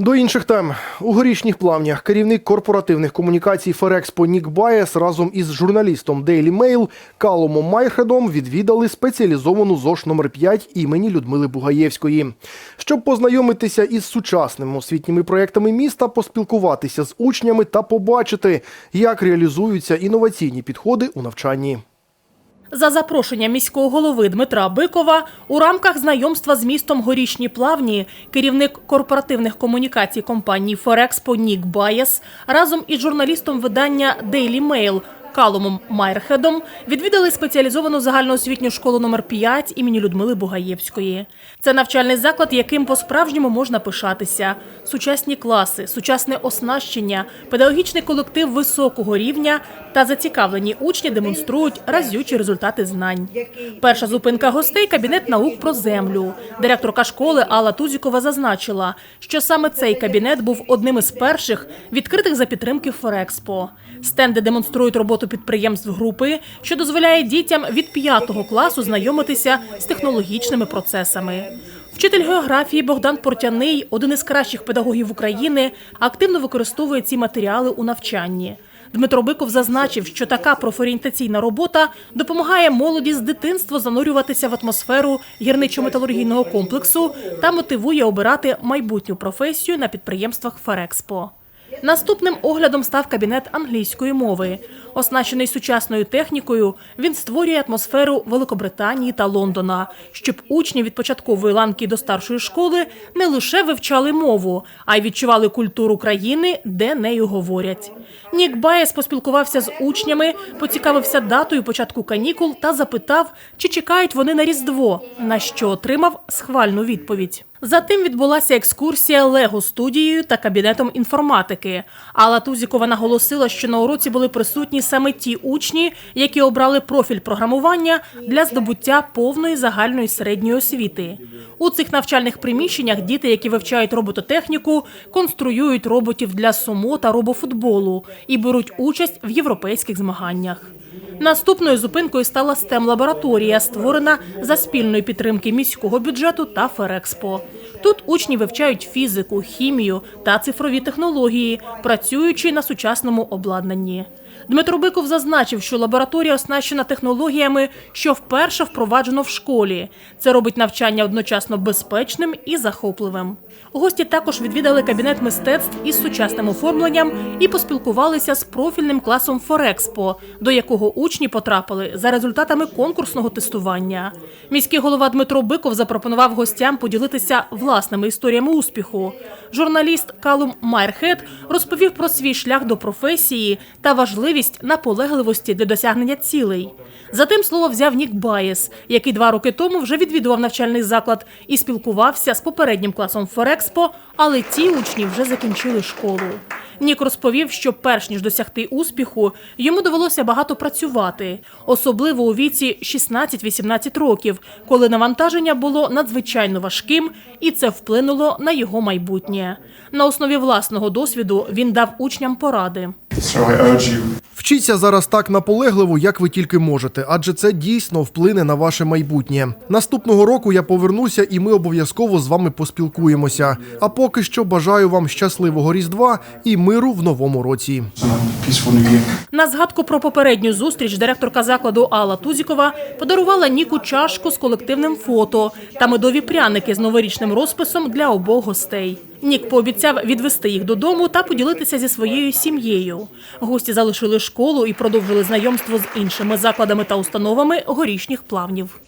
До інших тем у горішніх плавнях керівник корпоративних комунікацій Ферекспо Нік Баєс разом із журналістом Daily Mail Калумом Майхедом відвідали спеціалізовану ЗОЖ номер 5 імені Людмили Бугаєвської. Щоб познайомитися із сучасними освітніми проектами міста, поспілкуватися з учнями та побачити, як реалізуються інноваційні підходи у навчанні. За запрошенням міського голови Дмитра Бикова у рамках знайомства з містом Горішні Плавні керівник корпоративних комунікацій компанії Форекспо Нік Баєс разом із журналістом видання Daily Mail Калумом Майерхедом відвідали спеціалізовану загальноосвітню школу номер 5 імені Людмили Бугаєвської. Це навчальний заклад, яким по-справжньому можна пишатися. Сучасні класи, сучасне оснащення, педагогічний колектив високого рівня та зацікавлені учні демонструють разючі результати знань. Перша зупинка гостей кабінет наук про землю. Директорка школи Алла Тузікова зазначила, що саме цей кабінет був одним із перших відкритих за підтримки Форекспо. Стенди демонструють роботу підприємств групи, що дозволяє дітям від п'ятого класу знайомитися з технологічними процесами. Вчитель географії Богдан Портяний, один із кращих педагогів України, активно використовує ці матеріали у навчанні. Дмитро Биков зазначив, що така профорієнтаційна робота допомагає молоді з дитинства занурюватися в атмосферу гірничо-металургійного комплексу та мотивує обирати майбутню професію на підприємствах Ферекспо. Наступним оглядом став кабінет англійської мови. Оснащений сучасною технікою, він створює атмосферу Великобританії та Лондона, щоб учні від початкової ланки до старшої школи не лише вивчали мову, а й відчували культуру країни, де нею говорять. Нік Баєс поспілкувався з учнями, поцікавився датою початку канікул та запитав, чи чекають вони на Різдво, на що отримав схвальну відповідь. Затим відбулася екскурсія Лего студією та кабінетом інформатики. Алла Тузікова наголосила, що на уроці були присутні саме ті учні, які обрали профіль програмування для здобуття повної загальної середньої освіти. У цих навчальних приміщеннях діти, які вивчають робототехніку, конструюють роботів для сумо та робофутболу і беруть участь в європейських змаганнях. Наступною зупинкою стала STEM-лабораторія, створена за спільної підтримки міського бюджету та Ферекспо. Тут учні вивчають фізику, хімію та цифрові технології, працюючи на сучасному обладнанні. Дмитро Биков зазначив, що лабораторія оснащена технологіями, що вперше впроваджено в школі. Це робить навчання одночасно безпечним і захопливим. Гості також відвідали кабінет мистецтв із сучасним оформленням і поспілкувалися з профільним класом Форекспо, до якого учні потрапили за результатами конкурсного тестування. Міський голова Дмитро Биков запропонував гостям поділитися власними історіями успіху. Журналіст Калум Майерхед розповів про свій шлях до професії та важливість наполегливості для досягнення цілей. Затим слово взяв Нік Баєс, який два роки тому вже відвідував навчальний заклад і спілкувався з попереднім класом Форекспо, але ті учні вже закінчили школу. Нік розповів, що перш ніж досягти успіху, йому довелося багато працювати, особливо у віці 16-18 років, коли навантаження було надзвичайно важким, і це вплинуло на його майбутнє. На основі власного досвіду він дав учням поради. So I urge you Вчіться зараз так наполегливо, як ви тільки можете, адже це дійсно вплине на ваше майбутнє. Наступного року я повернуся, і ми обов'язково з вами поспілкуємося. А поки що бажаю вам щасливого різдва і миру в новому році. На згадку про попередню зустріч директорка закладу Алла Тузікова подарувала Ніку чашку з колективним фото та медові пряники з новорічним розписом для обох гостей. Нік пообіцяв відвести їх додому та поділитися зі своєю сім'єю. Гості залишили школу і продовжили знайомство з іншими закладами та установами горішніх плавнів.